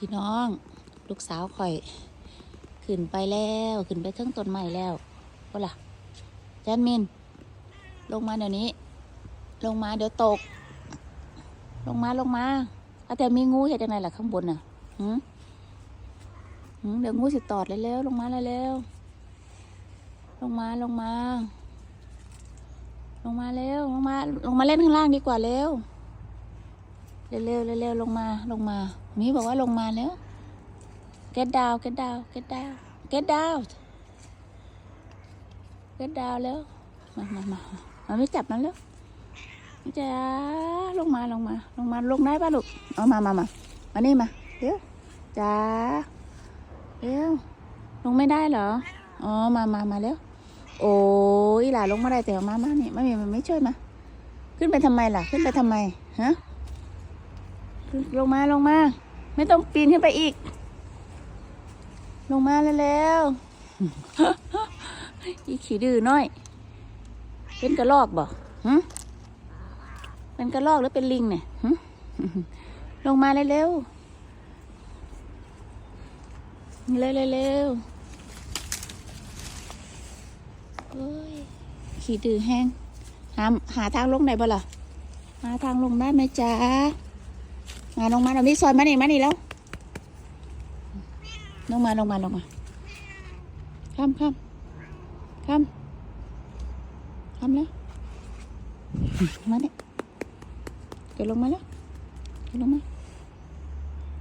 พี่น้อง ลูกสาวข่อย ขึ้นไปแล้วขึ้นไปเทิงต้นไม้แล้วก็ล่ะแจนมิน ลงมาเดี๋ยวนี้ ลงมาเดี๋ยวตก ลงมาลงมาเอาแต่มีงูเห็นยังไงล่ะข้างบนน่ะหืมหืมเดี๋ยวงูสิตอดเลยเร็วลงมาเลยเร็วลงมาลงมา ลงมาเร็วลงมาลงมาเล่นข้างล่างดีกว่าเร็ว เร็วเร็วเร็วๆลงมาลงมามีบอกว่าลงมาแล้ว get down get down get down get down get down แล้วมามามามาไม่จับมันแล้วไม่จะลงมาลงมา ลงมาลงได้ป่ะลูกเอามามามามานี่มาเร็วจ้าเร็วลงไม่ได้เหรออ๋อมามามาเร็วโอ้ยหลานลงมาได้แต่ว่ามามานี่ไม่มีมันไม่ช่วยมาขึ้นไปทำไมล่ะ ขึ้นไปทำไมฮะ ลงมาลงมา ไม่ต้องปีนขึ้นไปอีก ลงมาเร็วอีขี้ดื้อน้อย เป็นกระรอกบ่หึเป็นกระรอกหรือเป็นลิงเนี่ยหึลงมาเร็วๆเร็วๆเร็วขี้ดื้อแห้งหาหาทางลงไหนบ่ล่ะหาทางลงได้ไหมจ๊ะ มาลงมาเรามีซอยมานี่มานี่แล้ว ลงมาลงมาลงมาข้ามข้ามข้ามข้ามแล้วมาเนี่ยเกิดลงมาแล้วเกิดลงมา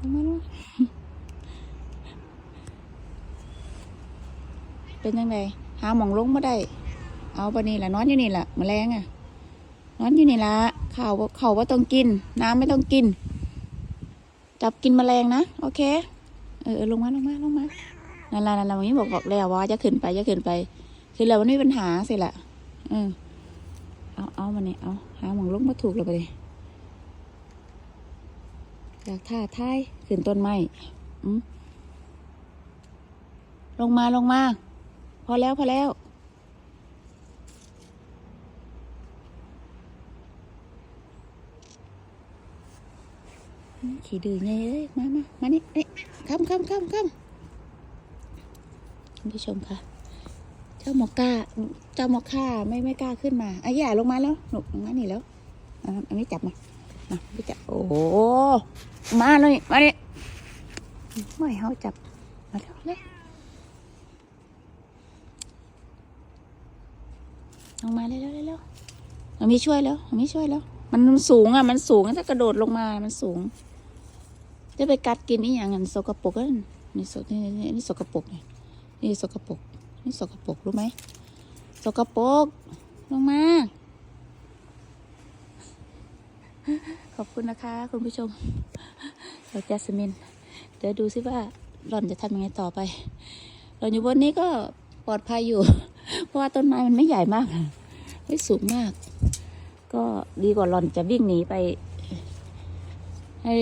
ลงมาลงมาเป็นยังไงหาหมองลงมาได้ เอาปนี่แหละนอนอยู่นี่แหละแมลงอะนอนอยู่นี่ละข่าวข่าวว่าต้องกิน น้ำไม่ต้องกิน จับกินแมลงนะ โอเค เออลงมาลงมาลงมานั่นแหละนั่นแหละวันนี้บอกบอกแล้วว่าจะขึ้นไปจะขึ้นไปขึ้นแล้วมันไม่มีปัญหาสิละเออเอาเอามาเนี่ยเอาหาหมองลงมาถูกเลยไปเลยอยากท่าท้ายขึ้นต้นไม้อืมลงมาลงมา พอแล้วพอแล้ว ขี่ดื้อไงเอ้ยมามามานี่นี่คำคำคำคำคุณผู้ชมค่ะ เจ้าหมอกล้า เจ้าหมอค่าไม่ไม่กล้าขึ้นมาอะอย่าลงมาแล้ว หนุกมานี่แล้วอันนี้จับมามาพี่จับ โอ้ มาเลย มาเนี่ยไม่ให้เขาจับ มาเร็วเร็วลงมาเร็วเร็วเร็วเร็วเอามีช่วยแล้วเอามีช่วยแล้ว มันสูงอะ มันสูงถ้ากระโดดลงมา มันสูง จะไปกัดกินนี่อย่างนั้นสกปรกนนนี่สกนี่นี่นี่สกปรกนี่นี่สกปรกนี่สกปรกรู้ไหมสกปรกลงมาขอบคุณนะคะ คุณผู้ชมเราจัสมิน เดี๋ยวดูซิว่าหล่อนจะทำยังไงต่อไปหล่อนอยู่บนนี้ก็ปลอดภัยอยู่ เพราะว่าต้นไม้มันไม่ใหญ่มากไม่สูงมาก ก็ดีกว่าหล่อนจะวิ่งหนีไป ให้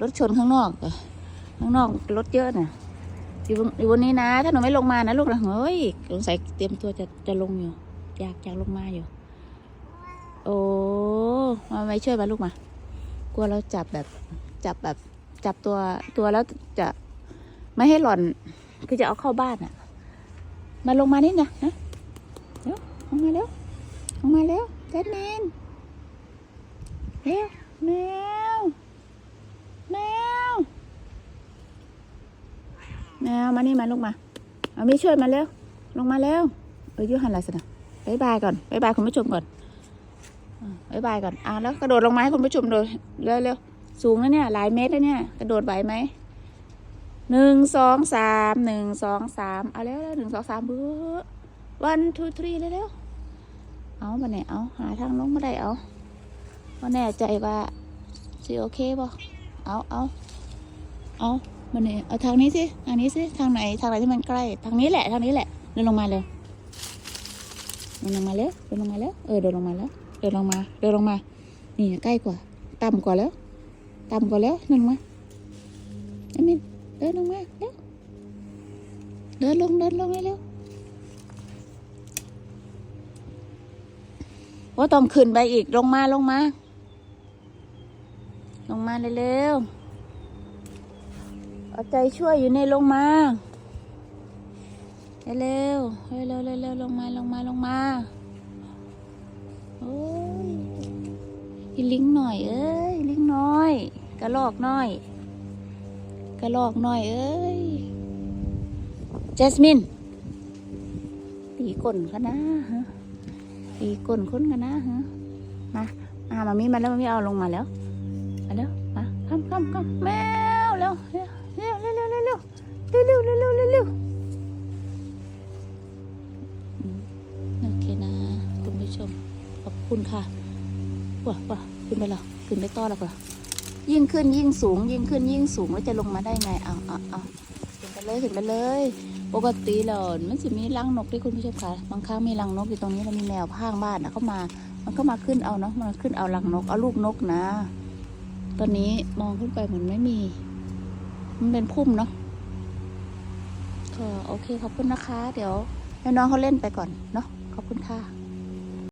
รถชนข้างนอกข้างนอกรถเยอะน่ะอยู่อยู่บนนี้นะ ถ้าหนูไม่ลงมานะลูกนะเฮ้ยสงสัยเตรียมตัวจะจะลงอยู่ อยากอยากลงมาอยู่ โอ้มาไม่ช่วยมาลูกมากลัวเราจับแบบจับแบบ จับตัวตัวแล้วจะไม่ให้หล่อน คือจะเอาเข้าบ้านอะมาลงมานิดนะนะเร็วลงมาเร็วลงมาเร็วเจนเนนเร็วแมว แมว แมวมานี่มาลูกมาเอามีช่วยมาเร็วลงมาเร็วเออยุหันอะไรสินะบายบายก่อนบายบายคุณผู้ชมก่อนบายบายก่อนอ่าแล้วกระโดดลงมาให้คุณผู้ชมดูเร็วเร็วสูงนะเนี่ยหลายเมตรแล้วเนี่ยกระโดดไหวไหมหนึ่งสองสามหนึ่งสองสามเอาแล้วหนึ่งสองสามเบื้อวันทูทรีเร็วๆเอามาเนี่ยเอาหาทางลงมาได้เอาว่าแน่ใจว่าสิโอเคป่ะเอาเอาเอา มันเนี่ยเอาทางนี้สิทางนี้สิทางไหนทางไหนที่มันใกล้ ทางนี้แหละทางนี้แหละเดินลงมาเร็วเดินลงมาเร็วเดินลงมาแล้วเออเดินลงมาแล้วเดินลงมาเดินลงมา นี่ใกล้กว่า ต่ำกว่าแล้ว ต่ำกว่าแล้วเดินลงมาไอ้มินเดินลงมาเร็วเดินลงเดินลงเร็วว่าต้องขึ้นไปอีกลงมาลงมา ลงมาเร็วๆ เอาใจช่วยอยู่ในลงมาเร็วเร็วเร็วลงมาลงมาลงมาโอ้ยลิงหน่อยเอ้ยลิงน้อย กระลอกน้อย กระลอกน้อยเอ้ยเจสมินตีก้นกันนะฮะตีก้นคนกันนะฮะมามามามีมาแล้วมามีเอาลงมาแล้วมาแล้วมาข้ามข้ามข้ามแมวเร็ว เร็วเร็วเร็วเร็วเร็วโอเคนะ คุณผู้ชม ขอบคุณค่ะว้าว้าขึ้นไปแล้วขึ้นไปต่อแล้วก็ยิ่งขึ้นยิ่งสูง ยิ่งขึ้นยิ่งสูงแล้วจะลงมาได้ไงเอาเอาเอาขึ้นไปเลยขึ้นไปเลย ปกติแล้วมันจะมีรังนกที่คุณผู้ชมค่ะบางครั้งมีรังนกอยู่ตรงนี้แล้วมีแมวข้างบ้านนะเข้ามา มันก็มาขึ้นเอาเนาะมันขึ้นเอารังนกเอาลูกนกนะ ตอนนี้มองขึ้นไปเหมือนไม่มี มันเป็นพุ่มเนาะ โอเคขอบคุณนะคะ เดี๋ยวให้น้องเขาเล่นไปก่อนเนาะขอบคุณค่ะ